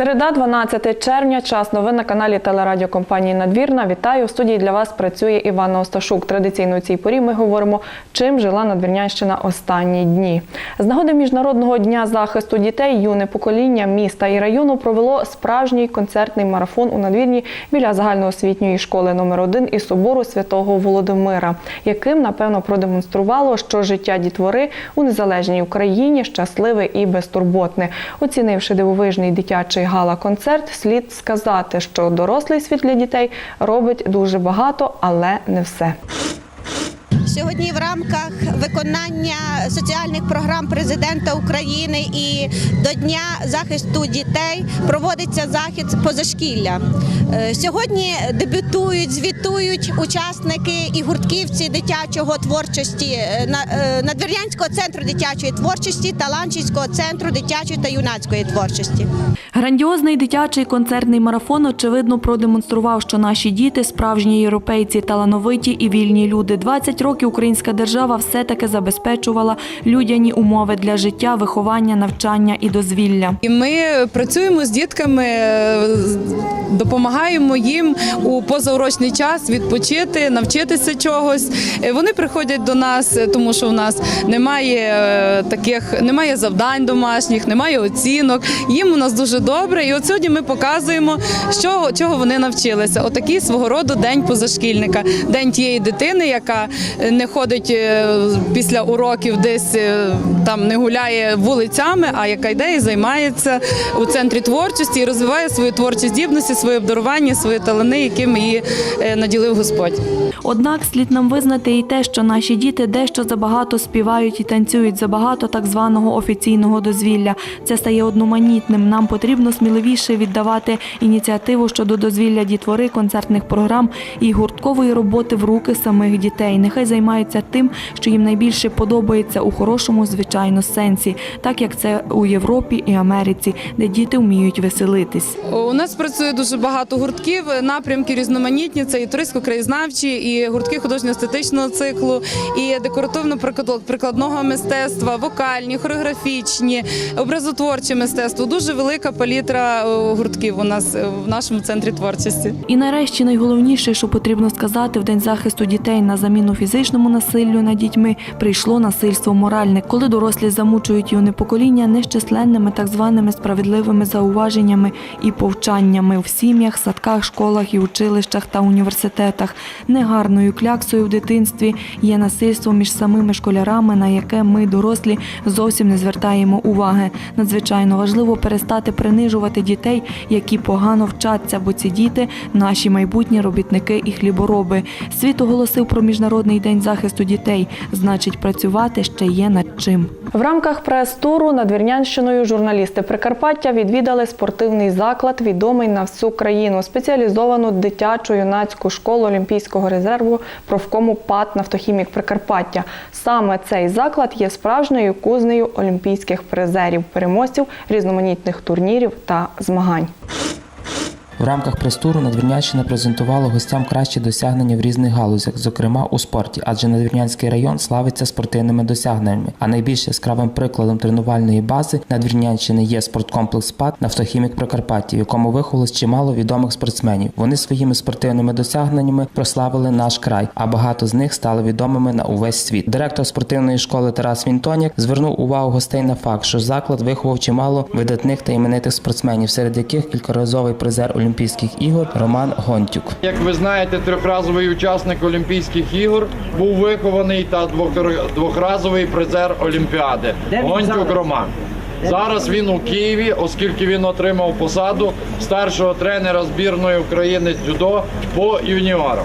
Середа, 12 червня, час новин на каналі телерадіокомпанії Надвірна. Вітаю. В студії для вас працює Івана Осташук. Традиційно у цій порі ми говоримо, чим жила Надвірнянщина останні дні. З нагоди Міжнародного дня захисту дітей юне покоління міста і району провело справжній концертний марафон у надвірні біля загальноосвітньої школи номер 1 і собору святого Володимира, яким напевно продемонструвало, що життя дітвори у незалежній Україні щасливе і безтурботне. Оцінивши дивовижний дитячий гала-концерт, слід сказати, що дорослий світ для дітей робить дуже багато, але не все. Сьогодні в рамках виконання соціальних програм президента України і до Дня захисту дітей проводиться захід позашкілля. Е, Сьогодні дебютують, звітують учасники і гуртківці дитячого творчості е, е, центру дитячої творчості та Ланчівського центру дитячої та юнацької творчості. Грандіозний дитячий концертний марафон очевидно продемонстрував, що наші діти справжні європейці, талановиті і вільні люди. 20 років українська держава все-таки забезпечувала людяні умови для життя, виховання, навчання і дозвілля. І ми працюємо з дітками, допомагаємо їм у позаурочний час відпочити, навчитися чогось. Е, Вони приходять до нас, е, тому що у нас немає е, таких, немає завдань домашніх, немає оцінок. Їм у нас дуже добре. І от сьогодні ми показуємо, що чого вони навчилися. Отакий свого роду день позашкільника, день тієї дитини, яка не ходить е, після уроків, десь е, там не гуляє вулицями, а яка йде і займається у центрі творчості і розвиває свої творчі здібності, своє обдарування, свої талани, якими її е, наділив Господь. Однак слід нам визнати і те, що наші діти дещо забагато співають і танцюють забагато так званого офіційного дозвілля. Це стає одноманітним. Нам потрібно сміливіше віддавати ініціативу щодо дозвілля дітвори, концертних програм і гурткової роботи в руки самих дітей. Нехай займаються тим, що їм найбільше подобається у хорошому, звичайно, сенсі, так як це у Європі і Америці, де діти вміють веселитись. У нас працює дуже багато гуртків, напрямки різноманітні. Це і туристсько-краєзнавчі, і гуртки художньо-естетичного циклу, і декоративно-прикладного мистецтва, вокальні, хореографічні, образотворче мистецтво. Дуже велика палітра е, гуртків у нас е, в нашому центрі творчості. І нарешті найголовніше, що потрібно сказати в день захисту дітей на заміну фізичному насиллю над дітьми, прийшло насильство моральне, коли дорослі замучують юне покоління нещисленними так званими справедливими зауваженнями і повчаннями в сім'ях, садках, школах і училищах та університетах. Негарною кляксою в дитинстві є насильство між самими школярами, на яке ми, дорослі, зовсім не звертаємо уваги. Надзвичайно важливо перестати принижувати дітей, які погано вчаться, бо ці діти наші майбутні робітники і хлібороби. Світ оголосив про міжнародний день захисту дітей. Значить, працювати ще є над чим. В рамках прес-туру Надвірнянщиною журналісти Прикарпаття відвідали спортивний заклад, відомий на всю країну, спеціалізовану дитячу юнацьку школу Олімпійського резерву профкому ПАТ «Нафтохімік Прикарпаття. Саме цей заклад є справжньою кузнею олімпійських призерів, переможців різноманітних турнірів та змагань. В рамках прес-туру Надвірнянщина презентувала гостям кращі досягнення в різних галузях, зокрема у спорті, адже Надвірнянський район славиться спортивними досягненнями. А найбільш яскравим прикладом тренувальної бази Надвірнянщини є спорткомплекс СПАД «Нафтохімік Прикарпаття», в якому виховалось чимало відомих спортсменів. Вони своїми спортивними досягненнями прославили наш край, а багато з них стали відомими на увесь світ. Директор спортивної школи Тарас Вінтонік звернув увагу гостей на факт, що заклад виховав чимало видатних та іменитих спортсменів, серед яких кількаразовий призер Олімпійських ігор Роман Гонтюк. Як ви знаєте, трьохразовий учасник Олімпійських ігор був вихований та двох- двохразовий призер Олімпіади Гонтюк Роман. Зараз він у Києві, оскільки він отримав посаду старшого тренера збірної України з дзюдо по юніорам.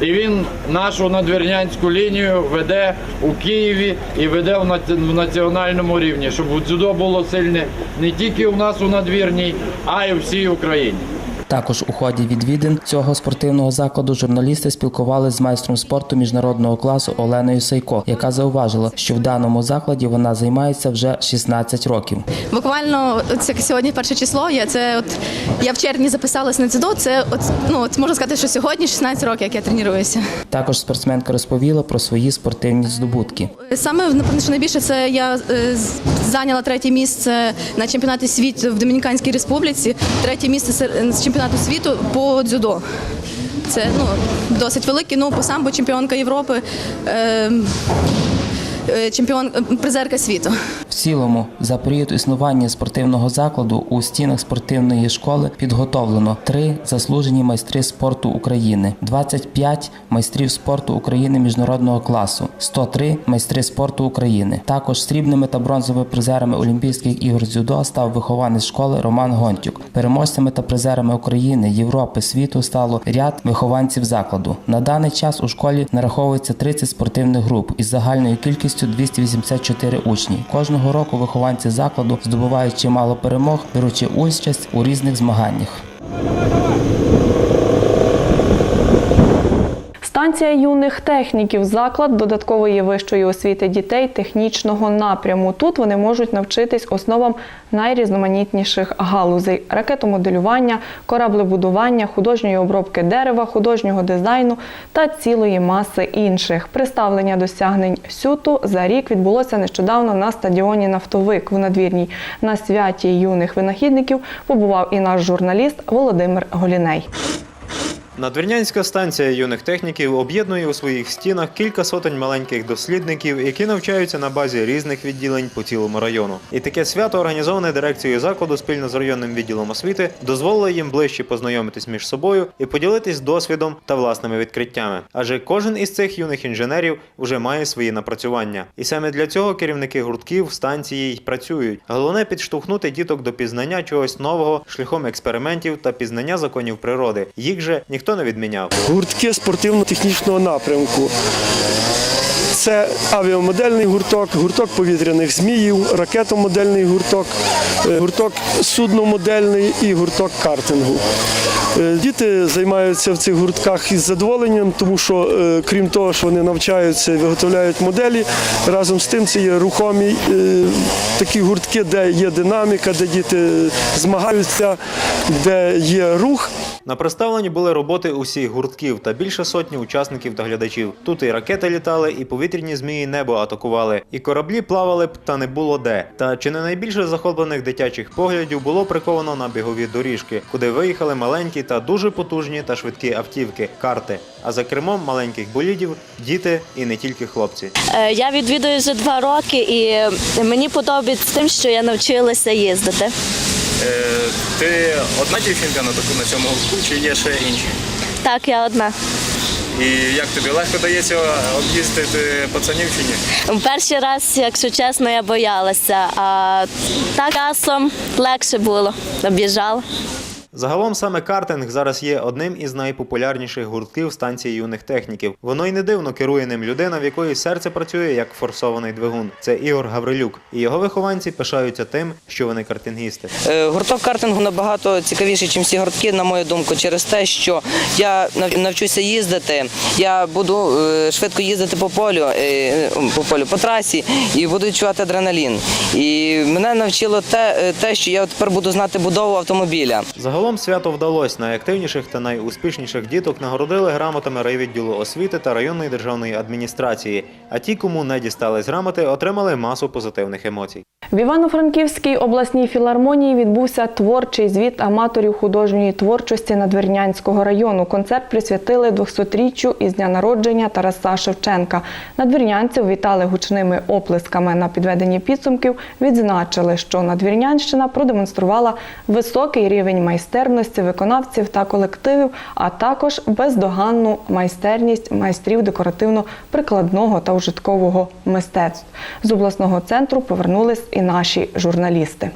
І він нашу надвірнянську лінію веде у Києві і веде в національному рівні, щоб дзюдо було сильне не тільки у нас у надвірній, а й у всій Україні. Також у ході відвідин цього спортивного закладу журналісти спілкувалися з майстром спорту міжнародного класу Оленою Сайко, яка зауважила, що в даному закладі вона займається вже 16 років. Буквально як сьогодні перше число. Я це от я в червні записалась на дзюдо. Це от ну от можна сказати, що сьогодні 16 років, як я тренуюся. Також спортсменка розповіла про свої спортивні здобутки. Саме напевно, що найбільше це я е, зайняла третє місце на чемпіонаті світу в Домініканській Республіці, третє місце сер- з чемпіонату світу по дзюдо. Це ну досить велике. Ну по самбо чемпіонка Європи. Е, е, Чемпіон призерка світу. Цілому, за період існування спортивного закладу у стінах спортивної школи підготовлено три заслужені майстри спорту України, 25 майстрів спорту України міжнародного класу, 103 майстри спорту України. Також срібними та бронзовими призерами Олімпійських ігор дзюдо став вихованець школи Роман Гонтюк. Переможцями та призерами України, Європи, світу стало ряд вихованців закладу. На даний час у школі нараховується 30 спортивних груп із загальною кількістю 284 учні. Кожного року вихованці закладу здобувають чимало перемог, беручи участь у різних змаганнях. Станція юних техніків заклад додаткової вищої освіти дітей технічного напряму. Тут вони можуть навчитись основам найрізноманітніших галузей: ракетомоделювання, кораблебудування, художньої обробки дерева, художнього дизайну та цілої маси інших. Представлення досягнень сюту за рік відбулося нещодавно на стадіоні Нафтовик в надвірній. На святі юних винахідників побував і наш журналіст Володимир Голіней. Надвірнянська станція юних техніків об'єднує у своїх стінах кілька сотень маленьких дослідників, які навчаються на базі різних відділень по цілому району. І таке свято, організоване дирекцією закладу спільно з районним відділом освіти, дозволило їм ближче познайомитись між собою і поділитись досвідом та власними відкриттями. Адже кожен із цих юних інженерів уже має свої напрацювання. І саме для цього керівники гуртків станції й працюють. Головне підштовхнути діток до пізнання чогось нового шляхом експериментів та пізнання законів природи. Їх же ніхто не відміняв. гуртки спортивно-технічного напрямку. Це авіамодельний гурток, гурток повітряних зміїв, ракетомодельний гурток, е, гурток судномодельний і гурток картингу. Е, Діти займаються в цих гуртках із задоволенням, тому що е, крім того, що вони навчаються виготовляють моделі, разом з тим це є рухомі е, такі гуртки, де є динаміка, де діти змагаються, де є рух. На представленні були роботи усіх гуртків та більше сотні учасників та глядачів. Тут і ракети літали, і повітряні змії небо атакували, і кораблі плавали б, та не було де. Та чи не найбільше захоплених дитячих поглядів було приковано на бігові доріжки, куди виїхали маленькі та дуже потужні та швидкі автівки, карти. А за кермом маленьких болідів діти і не тільки хлопці. Е, Я відвідую вже два роки і мені подобається тим, що я навчилася їздити. Е, Ти одна дівчинка на таку на цьому гуртку, чи є ще інші? Так, я одна. І як тобі легко дається об'їздити пацанів чи ні? Перший раз, якщо чесно, я боялася, а так часом легше було. Об'їжджала. Загалом саме картинг зараз є одним із найпопулярніших гуртків станції юних техніків. Воно й не дивно керує ним людина, в якої серце працює як форсований двигун. Це Ігор Гаврилюк. І його вихованці пишаються тим, що вони картингісти. Е, Гурток картингу набагато цікавіший, ніж всі гуртки, на мою думку, через те, що я навчуся їздити, я буду е, швидко їздити по полю, е, по полю, по трасі і буду відчувати адреналін. І мене навчило те, те, що я тепер буду знати будову автомобіля. Загалом свято вдалось. Найактивніших та найуспішніших діток нагородили грамотами райвідділу освіти та районної державної адміністрації. А ті, кому не дістались грамоти, отримали масу позитивних емоцій. В Івано-Франківській обласній філармонії відбувся творчий звіт аматорів художньої творчості Надвірнянського району. Концерт присвятили 200-річчю із дня народження Тараса Шевченка. Надвірнянців вітали гучними оплесками. На підведенні підсумків відзначили, що Надвірнянщина продемонструвала високий рівень майстерності виконавців та колективів, а також бездоганну майстерність майстрів декоративно-прикладного та ужиткового мистецтв. З обласного центру повернулись і наші журналісти.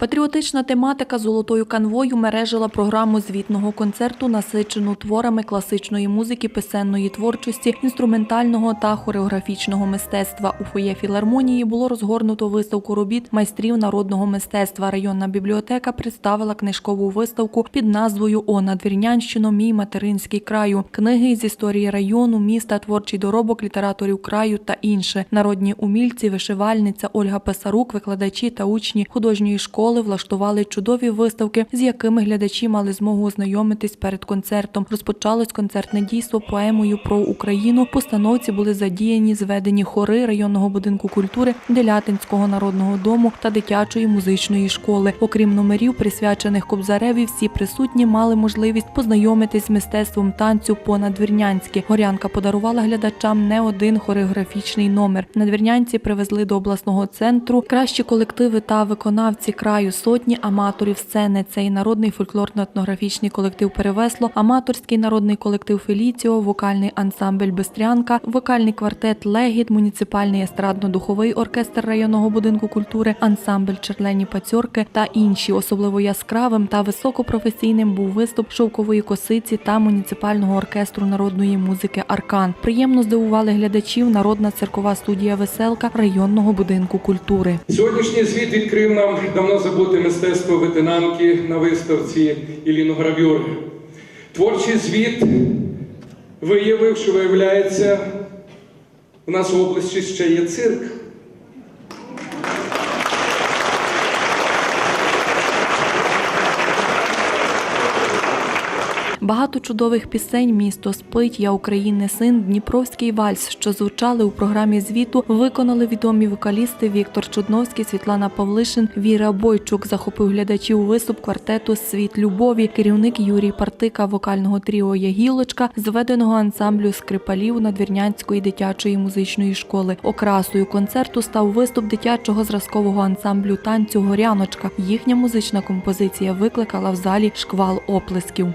Патріотична тематика золотою канвою мережила програму звітного концерту, насичену творами класичної музики, писенної творчості, інструментального та хореографічного мистецтва. У фоє філармонії було розгорнуто виставку робіт майстрів народного мистецтва. Районна бібліотека представила книжкову виставку під назвою О надвірнянщино, мій материнський краю. Книги з історії району, міста, творчий доробок літераторів краю та інше. Народні умільці, вишивальниця Ольга Песарук, викладачі та учні художньої школи влаштували чудові виставки, з якими глядачі мали змогу ознайомитись перед концертом. Розпочалось концертне дійство поемою про Україну. Постановці були задіяні зведені хори районного будинку культури, Делятинського народного дому та дитячої музичної школи. Окрім номерів, присвячених Кобзареві, всі присутні мали можливість познайомитись з мистецтвом танцю по-надвірнянськи. Горянка подарувала глядачам не один хореографічний номер. Надвірнянці привезли до обласного центру кращі колективи та виконавці краю сотні аматорів сцени. Це і народний фольклорно-етнографічний колектив Перевесло, аматорський народний колектив Феліціо, вокальний ансамбль Бестрянка, вокальний квартет Легіт, муніципальний естрадно-духовий оркестр районного будинку культури, ансамбль Черлені Пацьорки та інші. Особливо яскравим та високопрофесійним був виступ шовкової косиці та муніципального оркестру народної музики Аркан. Приємно здивували глядачів народна циркова студія Веселка районного будинку культури. Сьогоднішній звіт відкрив нам давно забуте мистецтво ветенанки на виставці Іліногравюри. Творчий звіт виявив, що виявляється, у нас в області ще є цирк. Багато чудових пісень Місто спить, Я України син, Дніпровський вальс, що звучали у програмі звіту, виконали відомі вокалісти Віктор Чудновський, Світлана Павлишин, Віра Бойчук. Захопив глядачів виступ квартету Світ любові, керівник Юрій Партика, вокального тріо Ягілочка, зведеного ансамблю скрипалів Надвірнянської дитячої музичної школи. Окрасою концерту став виступ дитячого зразкового ансамблю танцю Горяночка. Їхня музична композиція викликала в залі шквал оплесків.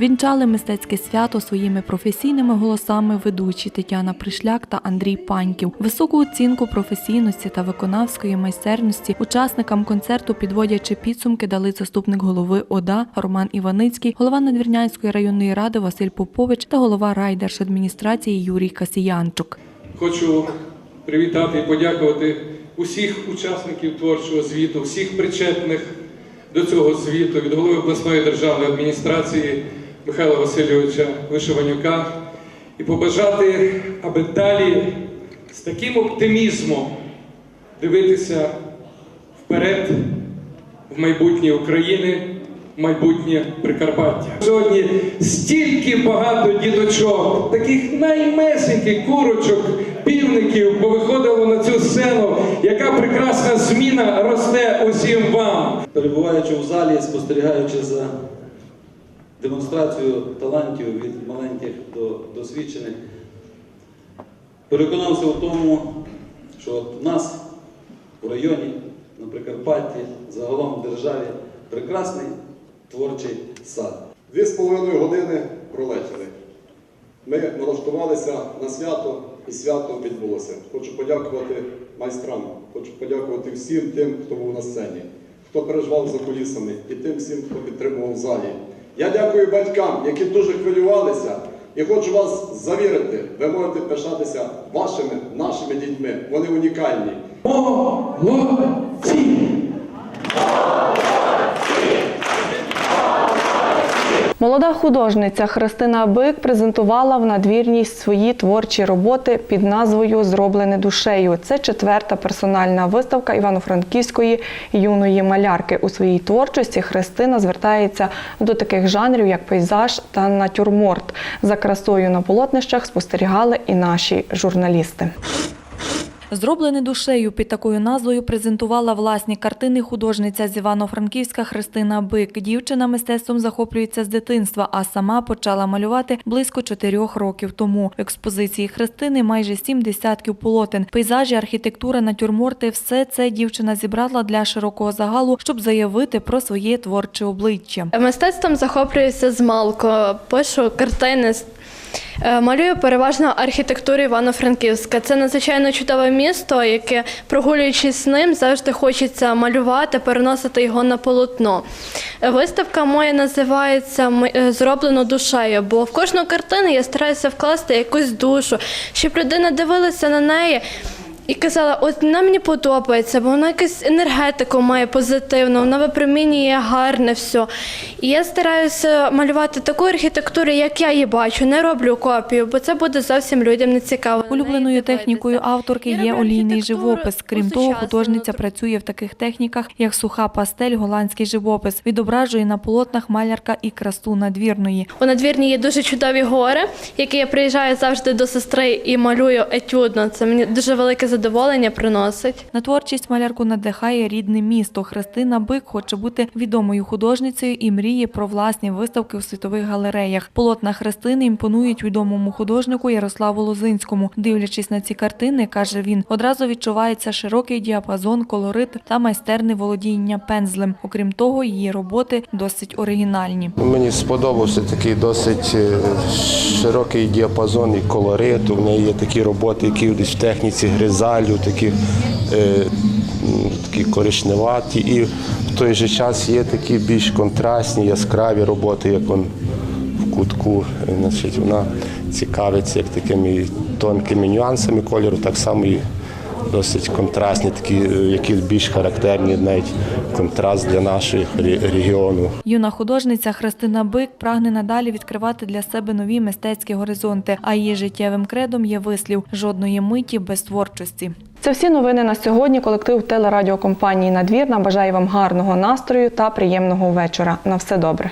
Вінчали мистецьке свято своїми професійними голосами ведучі Тетяна Пришляк та Андрій Паньків. Високу оцінку професійності та виконавської майстерності учасникам концерту, підводячи підсумки, дали заступник голови ОДА Роман Іваницький, голова Надвірнянської районної ради Василь Попович та голова райдержадміністрації Юрій Касіянчук. Хочу привітати і подякувати усіх учасників творчого звіту, всіх причетних до цього звіту від голови обласної державної адміністрації Михайла Васильовича Вишиванюка і побажати, аби далі з таким оптимізмом дивитися вперед в майбутнє України, в майбутнє Прикарпаття. Сьогодні стільки багато діточок, таких наймесеньких курочок, півників повиходило на цю сцену, яка прекрасна зміна росте усім вам. перебуваючи в залі, спостерігаючи за демонстрацією талантів від маленьких до досвідчених, переконався в тому, що от в нас в районі, на Прикарпатті, загалом в державі прекрасний творчий сад. Дві з половиною години пролетіли. Ми налаштувалися на свято, і свято відбулося. Хочу подякувати майстрам, хочу подякувати всім тим, хто був на сцені, хто переживав за кулісами, і тим всім, хто підтримував в залі. Я дякую батькам, які дуже хвилювалися, і хочу вас завірити, ви можете пишатися вашими, нашими дітьми. Вони унікальні. Молода художниця Христина Бик презентувала в надвірній свої творчі роботи під назвою Зроблене душею. Це четверта персональна виставка Івано-Франківської юної малярки. У своїй творчості Христина звертається до таких жанрів, як пейзаж та натюрморт. За красою на полотнищах спостерігали і наші журналісти. Зроблене душею під такою назвою презентувала власні картини художниця з Івано-Франківська Христина Бик. Дівчина мистецтвом захоплюється з дитинства, а сама почала малювати близько чотирьох років тому. В експозиції Христини майже сім десятків полотен. Пейзажі, архітектура, натюрморти – все це дівчина зібрала для широкого загалу, щоб заявити про своє творче обличчя. Мистецтвом захоплююся з малку. Пишу картини Малюю переважно архітектуру Івано-Франківська. Це надзвичайно чудове місто, яке, прогулюючись з ним, завжди хочеться малювати, переносити його на полотно. Е, Виставка моя називається «М- е, Зроблено душею, бо в кожну картину я стараюся вкласти якусь душу, щоб людина дивилася на неї. І казала, от вона мені подобається, бо вона якусь енергетику має позитивну, вона випромінює гарне все. І я стараюся малювати таку архітектуру, як я її бачу, не роблю копію, бо це буде зовсім людям не цікаво. Улюбленою технікою авторки є олійний живопис. Крім того, художниця працює в таких техніках, як суха пастель, голландський живопис. Відображує на полотнах малярка і красу надвірної. У надвірні є дуже чудові гори, які я приїжджаю завжди до сестри і малюю етюдно. Це мені дуже велике задоволення приносить. На творчість малярку надихає рідне місто. Христина Бик хоче бути відомою художницею і мріє про власні виставки у світових галереях. Полотна Христини імпонують відомому художнику Ярославу Лозинському. Дивлячись на ці картини, каже він, одразу відчувається широкий діапазон, колорит та майстерне володіння пензлем. Окрім того, її роботи досить оригінальні. Мені сподобався такий досить е, широкий діапазон і колорит. У неї є такі роботи, які десь в техніці гризалю, такі, е, такі коричневаті. І в той же час є такі більш контрастні, яскраві роботи, як он в кутку. Е, Значить, вона цікавиться як такими тонкими нюансами кольору, так само і досить контрастні, такі, е, які більш характерні, навіть контраст для нашого регіону. Юна художниця Христина Бик прагне надалі відкривати для себе нові мистецькі горизонти, а її життєвим кредом є вислів жодної миті без творчості. Це всі новини на сьогодні. Колектив телерадіокомпанії Надвірна бажає вам гарного настрою та приємного вечора. На все добре.